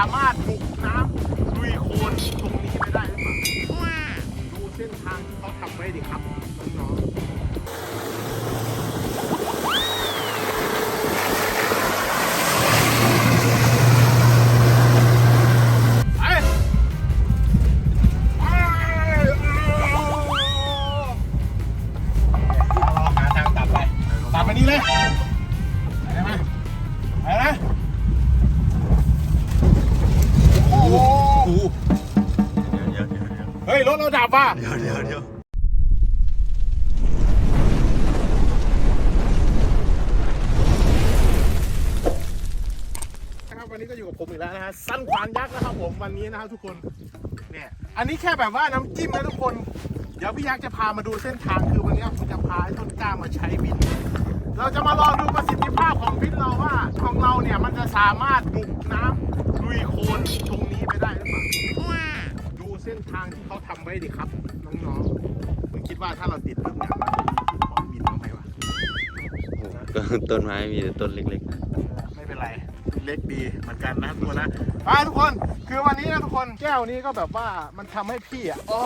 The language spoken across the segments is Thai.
ามารถ เดี๋ยวเดี๋ยวเดี๋ยวนะครับวันนี้ก็อยู่กับผมอีกแล้วนะฮะสั้นขวานยักษ์นะครับผมวันนี้นะครับทุกคนเนี่ยอันนี้แค่แบบว่าน้ำจิ้มนะทุกคน เดี๋ยวพี่ยักษ์จะพามาดูเส้นทางคือวันนี้ผมจะพาให้ต้นกล้ามาใช้บิน เราจะมาลองดูประสิทธิภาพของบินเราว่าของเราเนี่ยมันจะสามารถบุกน้ำลุยโคลนตรงนี้ไปได้หรือเปล่า เส้นทางที่เขาทำไว้ดิครับ น้องๆคุณคิดว่าถ้าเราติดปุ๊บเนี่ยมันจะมีจุดของบินเราไหมวะก็ต้นไม้มีแต่ต้นเล็กๆนะไม่เป็นไร เล็กดีเหมือนกันนะทุกคนนะอ่าทุกคนคือวันนี้นะทุกคนแก้วนี้ก็แบบว่ามันทำให้พี่อะอ้อ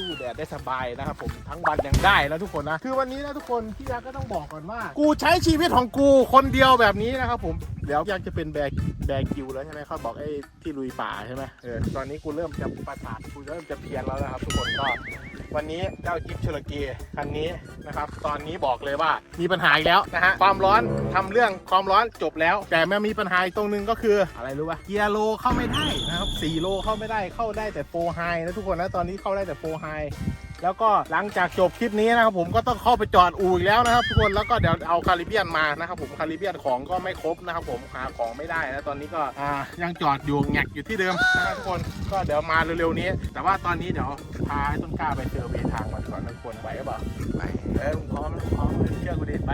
สู้แดดได้สบายนะครับผมทั้งวันยังได้แล้วทุกคนนะ คือวันนี้นะทุกคนพี่ยักษ์ก็ต้องบอกก่อนว่า กูใช้ชีวิตของกูคนเดียวแบบนี้นะครับผมเดี๋ยวพี่ยักษ์จะเป็นแบกแบกกิวแล้วใช่ไหมเขาบอกไอ้ที่ลุยป่าใช่ไหมเออตอนนี้กูเริ่มจะประสาทกูเริ่มจะเพี้ยนแล้วนะครับทุกคนก็ วันนี้เจ้าจิ๊บชลเกีคันนี้นะครับ ตอนนี้บอกเลยว่ามีปัญหาอีกแล้วนะฮะความร้อนทำเรื่องความร้อนจบแล้ว แต่มันมีปัญหาอีกตรงนึงก็คืออะไรรู้ป่ะเกียร์โลเข้าไม่ได้นะครับ4โลเข้าไม่ได้เข้าได้แต่โฟไฮนะทุกคนนะตอนนี้เข้าได้แต่โฟไฮ แล้วก็หลังจากจบคลิปนี้นะครับผมก็ต้องเข้าไปจอดอู่อีกแล้วนะครับทุกคนแล้วก็เดี๋ยวเอาคาริเบียนมานะครับผมคาริเบียนของก็ไม่ครบนะครับผมหาของไม่ได้นะตอนนี้ก็อ่ายังจอดอยู่แงกอยู่ที่เดิมนะครับทุกคนก็เดี๋ยวมาเร็วๆนี้ แต่ว่าตอนนี้เดี๋ยวพาให้ต้นกล้าไปเจอเวทางมันก่อนนะทุกคนไปหรือเปล่าไปเออมึงพร้อมพร้อมเชื่อกูดิไป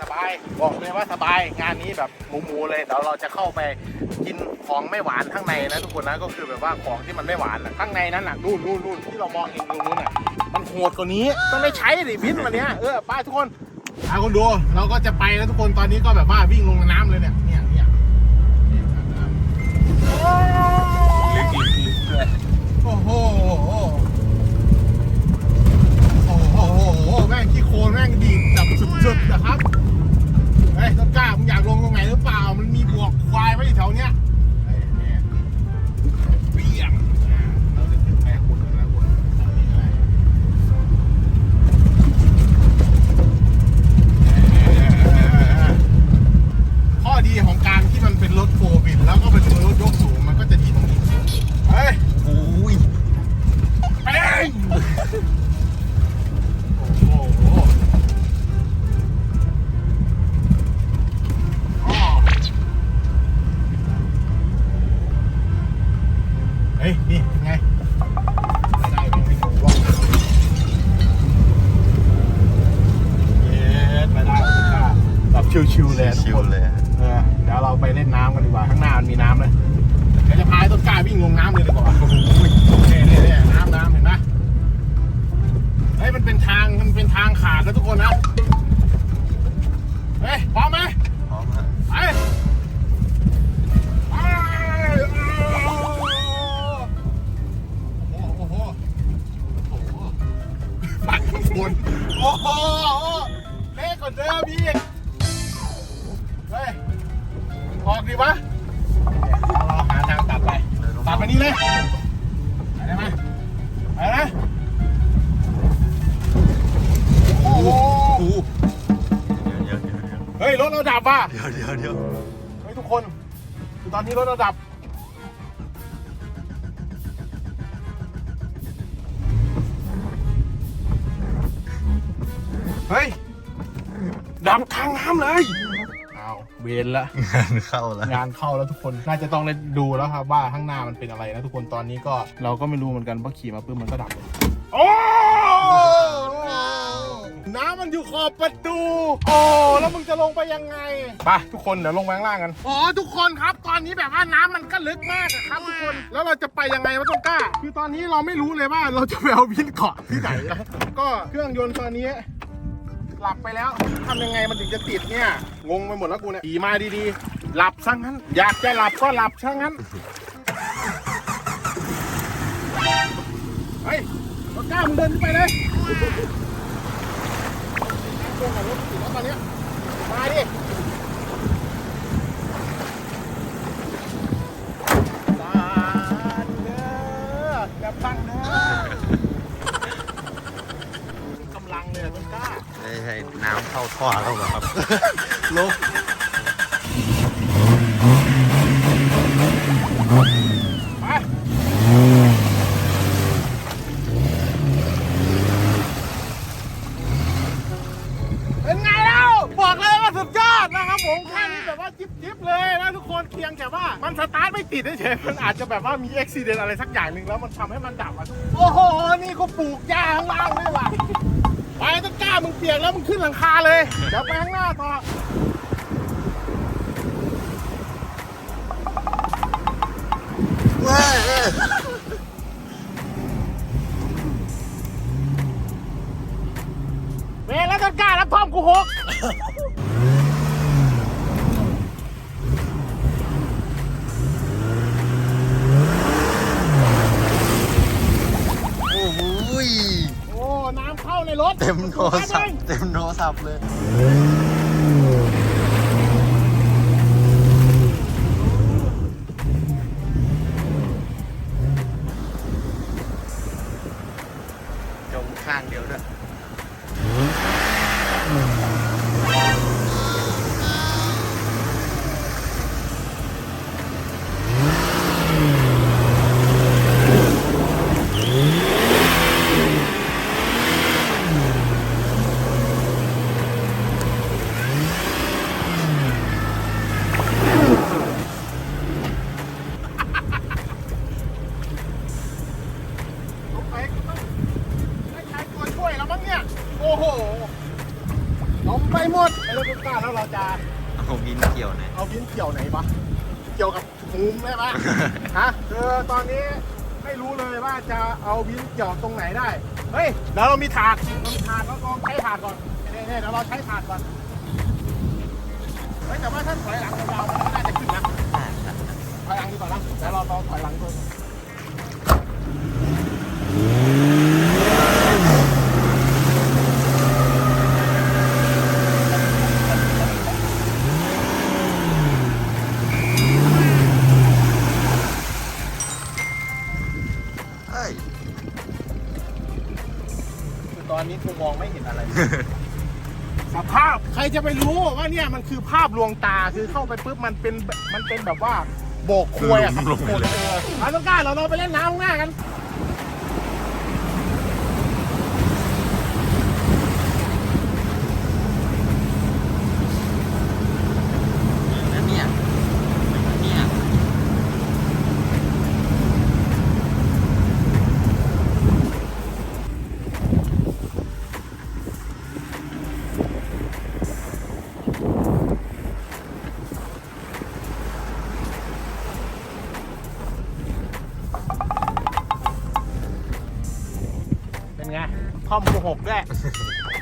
สบายบอกเลยว่าสบายงานนี้แบบหมูๆเลยเดี๋ยวเราจะเข้าไปกินของไม่หวานข้างในนะทุกคนนะก็คือแบบว่าของที่มันไม่หวานน่ะข้างในนั้นน่ะนู่นนู่นนู่นที่เรามองเห็นตรงนู้นน่ะมันโหดกว่านี้ต้องได้ใช้ดิพิษวันเนี้ยเออไปทุกคนเอาคนดูเราก็จะไปแล้วทุกคนตอนนี้ก็แบบว่าวิ่งลงน้ำเลยเนี่ยเนี่ยเนี่ยโอ้โห โอ้โห แม่งขี้โคลนแม่งดีดแบบสุดๆนะครับ เฮ้ยต้นกล้ามึงอยากลงตรงไหนหรือเปล่า มันมีบวกควายไว้อยู่แถวเนี้ย ทุกคนคือตอนนี้รถเราดับ เฮ้ยดับกลางน้ำเลยเอาาวเวรละ งานเข้าแล้ว งานเข้าแล้วทุกคนน่าจะต้องได้ดูแล้วครับว่าข้างหน้ามันเป็นอะไรนะทุกคนตอนนี้ก็เราก็ไม่รู้เหมือนกันเพราะขี่มาปุ๊บมันก็ดับเลยโอ้น้ำมันอยู่ ขอบประตู โอ้แล้วมึงจะลงไปยังไง ไปทุกคนเดี๋ยวลงไปข้างล่างกัน อ๋อทุกคนครับ ตอนนี้แบบว่าน้ำมันก็ลึกมากอะครับทุกคน แล้วเราจะไปยังไงวะต้นกล้า คือตอนนี้เราไม่รู้เลยว่าเราจะไปเอาวินเกาะที่ไหนนะก็เครื่องยนต์ตอนนี้ หลับไปแล้วทำยังไงมันถึงจะติดเนี่ย งงไปหมดแล้วกูเนี่ยขี่มาดีๆ หลับซะงั้น อยากจะหลับก็หลับซะงั้น เฮ้ยรถกล้ามึงเดินขึ้นไปเลยตร งกับรถติดแล้วตอนเนี้ยมาดิตาเด้ออย่าพังเด้อกำลังเลยต้นกล้าไม่ใช่น้ำเข้าท่อแล้วเหรอครับ ลง อดนะครับผมแค่นี้แบบว่าจิ๊บจิ๊บเลยนะทุกคนเพียงแต่ว่ามันสตาร์ทไม่ติดเฉยมันอาจจะแบบว่ามีอุบิเหตุอะไรสักอย่างหนึ่งแล้วมันทำให้มันดับอะโอ้โหนี่ก็ปลูกหญ้าข้างล่างด้วยว่ะไปต้นกล้ามึงเปียกแล้วมึงขึ้นหลังคาเลยเดี๋ยวไปข้างหน้าต่อเวแล้วต้นกล้ารับพร้อมกูหก โอ้โหย โอ้ น้ำ เต็มโทรศัพท์เต็มโทรศัพท์เลย จมข้างเดียวด้วย ลงไปก็ต้องได้ใช้ตัวช่วยแล้วมั้งเนี่ย โอ้โหลงไปหมดไอ้รถต้นกล้าแล้วเราจะ เอาวินเกี่ยวนะ เอาวินเกี่ยวไหนปะเกี่ยวกับมุมได้ปะ ฮะคือตอนนี้ไม่รู้เลย ว่าจะเอาวินเกี่ยวตรงไหนได้ เฮ้ยเดี๋ยวเรามีถาดเรามีถาดเราลองใช้ถาดก่อนเนี่ยเนี่ยเดี๋ยวเราใช้ถาดก่อนเฮ้ยแต่ว่าถ้าถอยหลังยาวๆมันก็น่าจะขึ้นนะถอยหลังดีกว่านะเดี๋ยวเราลองถอยหลังดู จะไปรู้ว่าเนี่ยมันคือภาพลวงตาคือเข้าไปปุ๊บมันเป็นแบบมันเป็นแบบว่าโบกควยอะครับลงไปเลย เออเอาต้องกล้าเราเราไปเล่นน้ำข้างหน้ากันนั่นเนี่ยเนี่ย เป็นไงค อมกูหกด้วย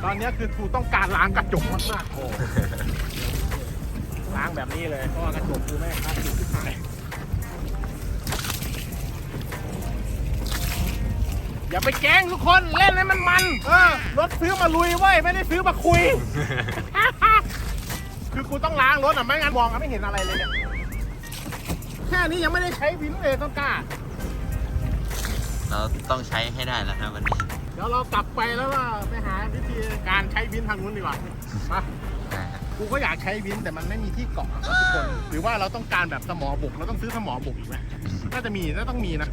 ตอนนี้คือกูต้องการล้างกระจกมากๆโอ้ล้างแบบนี้เลย เพราะว่ากระจกกูไม่คลาสสิกที่หายอย่าไปแกล้งทุกคนเล่นให้มันมันเออรถซื้อมาลุยเว้ยไม่ได้ซื้อมาคุย คือกูต้องล้างรถอะไม่งั้นมองอะไม่เห็นอะไรเลยเนี่ยแค่นี้ยังไม่ได้ใช้วินเลยต้องกล้า เราต้องใช้ให้ได้แล้วนะวันนี้ เดี๋ยวเรากลับไปแล้วว่าไปหาวิธีการใช้บินทางนู้นดีกว่ามาได้ครับกูก็อยากใช้บินแต่มันไม่มีที่เกาะทุกคน หรือว่าเราต้องการแบบสมอบกเราต้องซื้อสมอบกอีกไหมน่าจะมีน่าต้องมีนะ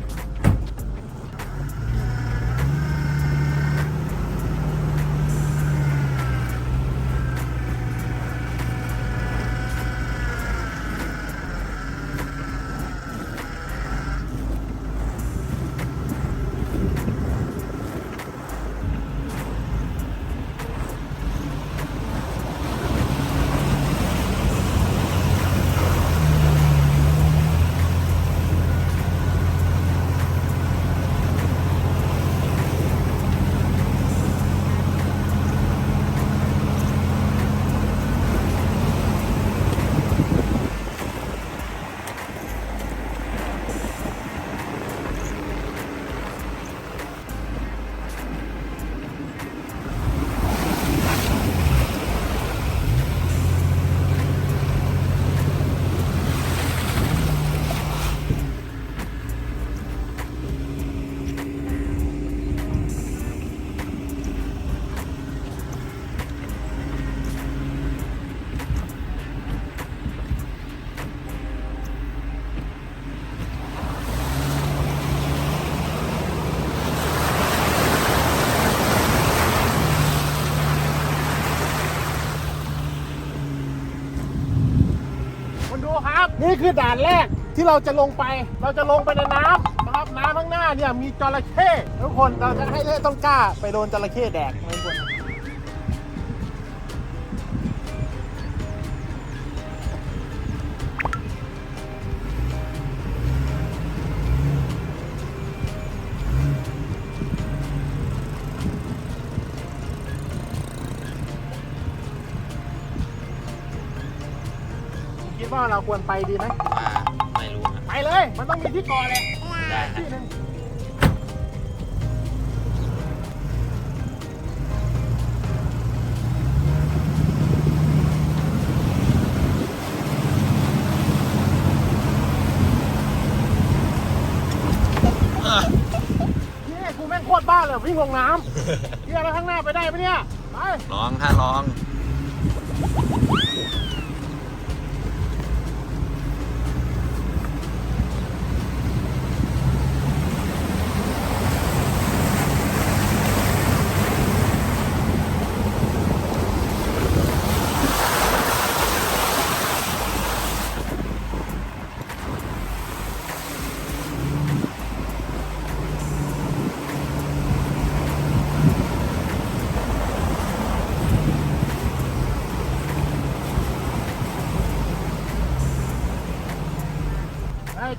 นี่คือด่านแรกที่เราจะลงไป เราจะลงไปในน้ำนะครับน้ำข้างหน้าเนี่ยมีจระเข้ทุกคนเราจะให้เล่ต้องกล้า ไปโดนจระเข้แดก ดว่าเราควรไปดีไหมไม่รู้ครับไปเลย มันต้องมีที่เกาะแหละได้ครับที่หนึงนี่กูแม่งโคตรบ้าเลยวิ่งลงน้ำเฮียแล้วข้างหน้าไปได้ปะเนี่ยไป ลองถ้าลอง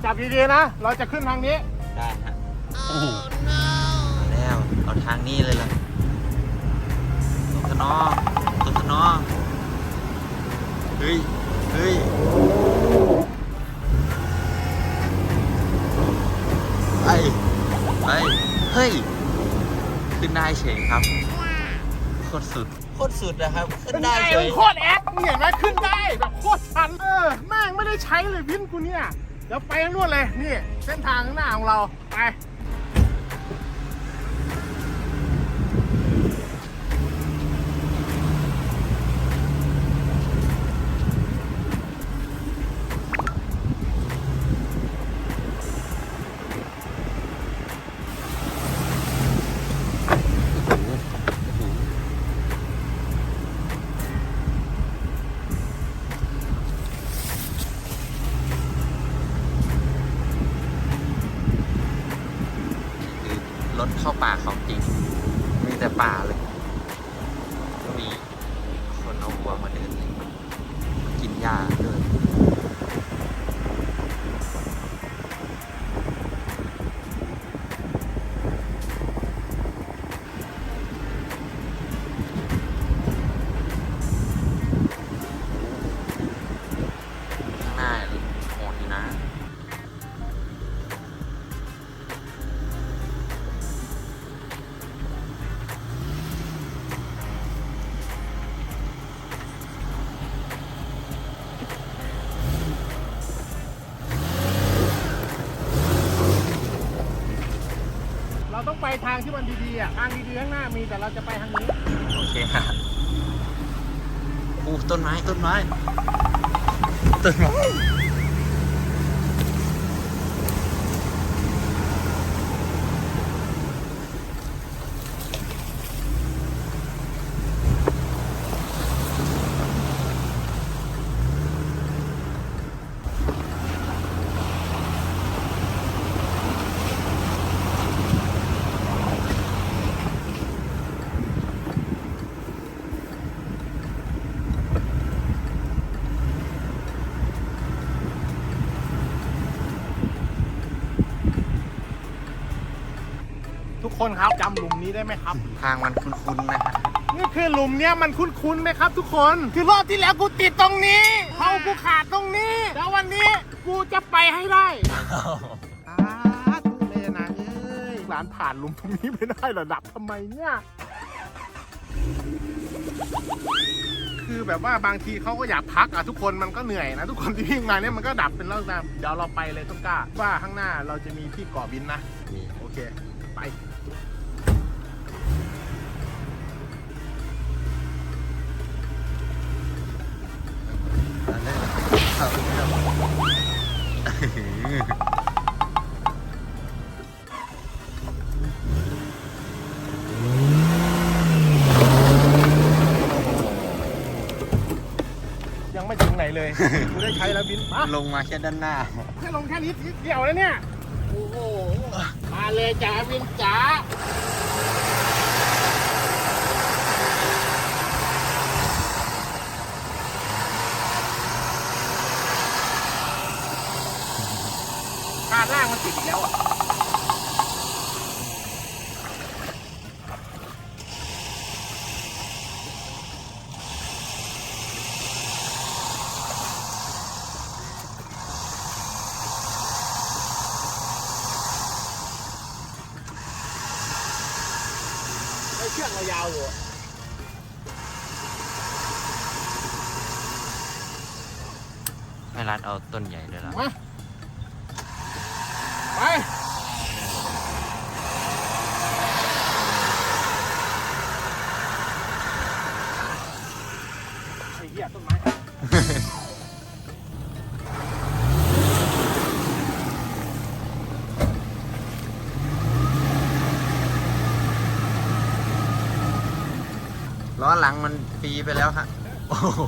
จับดีๆนะ เราจะขึ้นทางนี้ ได้ฮะมาแล้วเอาทางนี้เลยล่ะตกขนองตกขนองเฮ้ยเฮ้ยไปไปเฮ้ยขึ้นได้เฉยครับโคตรสุดโคตรสุดนะครับ ขึ้นเป็นได้ไงเฉมันยโคตรแอคนี่เห็นไหมขึ้นได้แบบโคตรชันเออแม่งไม่ได้ใช้เลยพินกูเนี่ย เดี๋ยวไปข้างนู้นเลย นี่ เส้นทางข้างหน้าของเรา ไป คือรถ เข้าป่าของจริง มีแต่ป่าเลย ไปทางที่มันดีๆอะทางดีๆข้างหน้ามีแต่เราจะไปทางนี้โอเคฮะอู้ต้นไม้ต้นไม้ต้นไม้ คนครับจำหลุมนี้ได้ไหมครับ ทางมันคุ้นๆนะฮะนี่คือหลุมเนี้ยมันคุ้นๆไหมครับ ทุกคน คือรอบที่แล้วกูติดตรงนี้เขากูขาดตรงนี้ แล้ววันนี้กูจะไปให้ได้อาทุเรศนะเอ้ยหลานผ่านหลุมตรงนี้ไม่ได้เหระดับทำไมเนี่ยคือแบบว่าบางทีเขาก็อยากพักอะทุกคนมันก็เหนื่อยนะ ทุกคนที่วิ่งมาเนี่ยมันก็ดับเป็นเรื่องตามเดี๋ยวเราไปเลยต้นกล้าว่าข้างหน้าเราจะมีที่เกาะบินนะมีโอเค ไป ยังไม่ไม่ถึงไหนเลย กูได้ใช้แล้วบินมาลงมาแค่ด้านหน้า แค่ลงแค่นี้นิดเดียวแล้วเนี่ย โอ้โห มาเลยจ้าบินจ๋าคาดล่างมัน ติดแล้วอะ ไอ้เชือกเรายาวอยู่อะ ไม่รัดเอาต้นใหญ่เลยล่ะ มาไปไอ้เหี้ยต้นไม้ ล้อหลังมันปี ไปแล้วฮะโอ้โห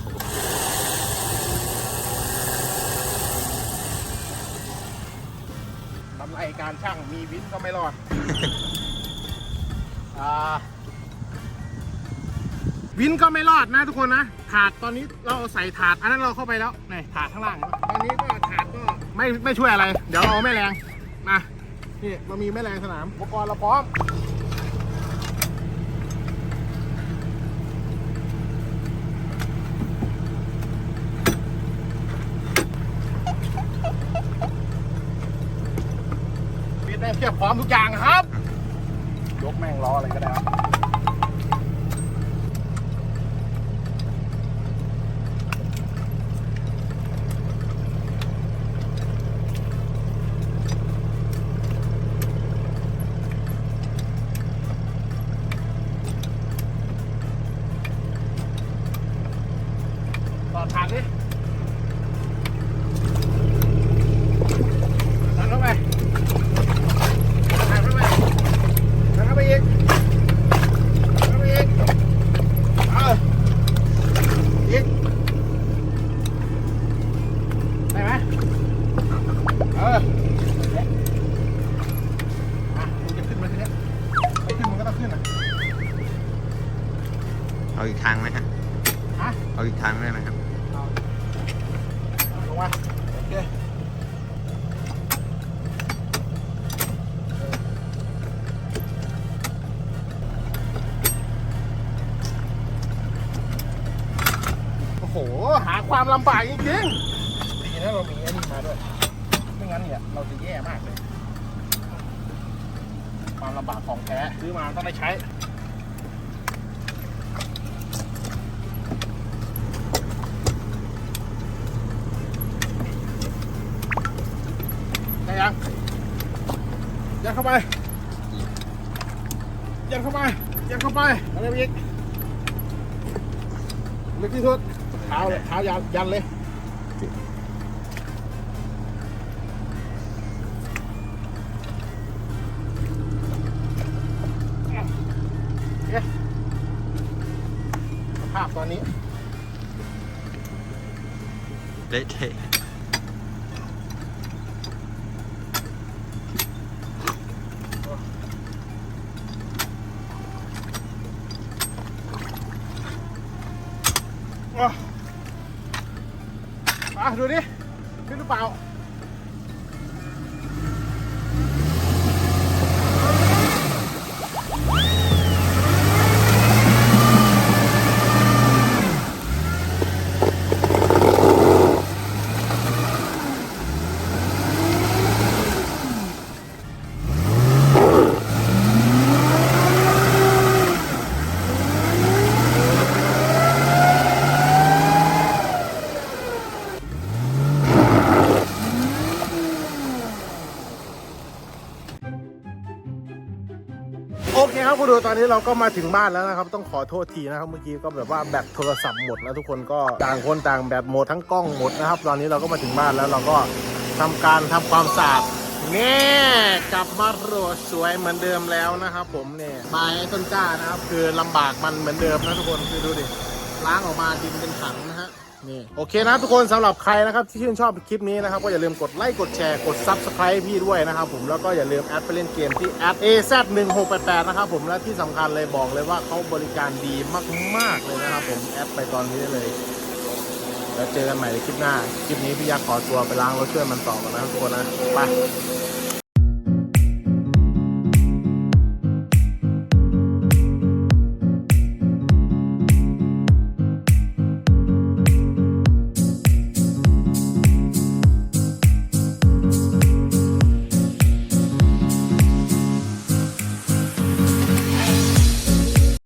ทำไรการช่างมีวินก็ไม่รอดอ่าวินก็ไม่รอดนะทุกคนนะ ถาดตอนนี้เราใส่ถาด อันนั้นเราเข้าไปแล้วนี่ถาดข้างล่าง ตอนนี้ก็ถาดก็ไม่ไม่ช่วยอะไร เดี๋ยวเราเอาแม่แรงมานี่เรามีแม่แรงสนามอุปกรณ์เราพร้อม ปิดแม่งเทียบพร้อมทุกอย่างครับ ยกแม่งล้ ออะไรก็ได้ครับ โห หาความลำบากจริงๆดีนะเรามีไอ้นี่มาด้วย ไม่งั้นเนี่ยเราจะแย่มากเลย ความลำบากของแท้ซื้อมาต้องได้ใช้ได้ยังยัดเข้าไป ยัดเข้าไป ยัดเข้าไปอาเร็วอีกลึกที่สุด เท้ายันยันเลยภาพตอนนี้ เละเทะ ดูตอนนี้เราก็มาถึงบ้านแล้วนะครับ ต้องขอโทษทีนะครับ เมื่อกี้ก็แบบว่าแบตโทรศัพท์หมดแล้วทุกคนก็ต่างคนต่างแบตหมดทั้งกล้องหมดนะครับ ตอนนี้เราก็มาถึงบ้านแล้วเราก็ทำการทำความสะอาดนี่กลับมาโรดสวยเหมือนเดิมแล้วนะครับ ผมเนี่ยไม้ต้นกล้านะครับ คือลำบากมันเหมือนเดิมนะทุกคนคือดูดิล้างออกมาดินเป็นถังนะ นี่โอเคนะทุกคนสำหรับใครนะครับที่ชื่นชอบคลิปนี้นะครับก็อย่าลืมกดไลค์กดแชร์กด Subscribe พี่ด้วยนะครับผมแล้วก็อย่าลืมแอดไปเล่นเกมที่แอด AZ1688 นะครับผมและที่สำคัญเลยบอกเลยว่าเขาบริการดีมากๆเลยนะครับผมแอดไปตอนนี้ได้เลยแล้วเจอกันใหม่ในคลิปหน้า คลิปนี้พี่ยักษ์ขอตัวไปล้างรถช่วยมันต่อก่อนนะครับทุกคนนะไป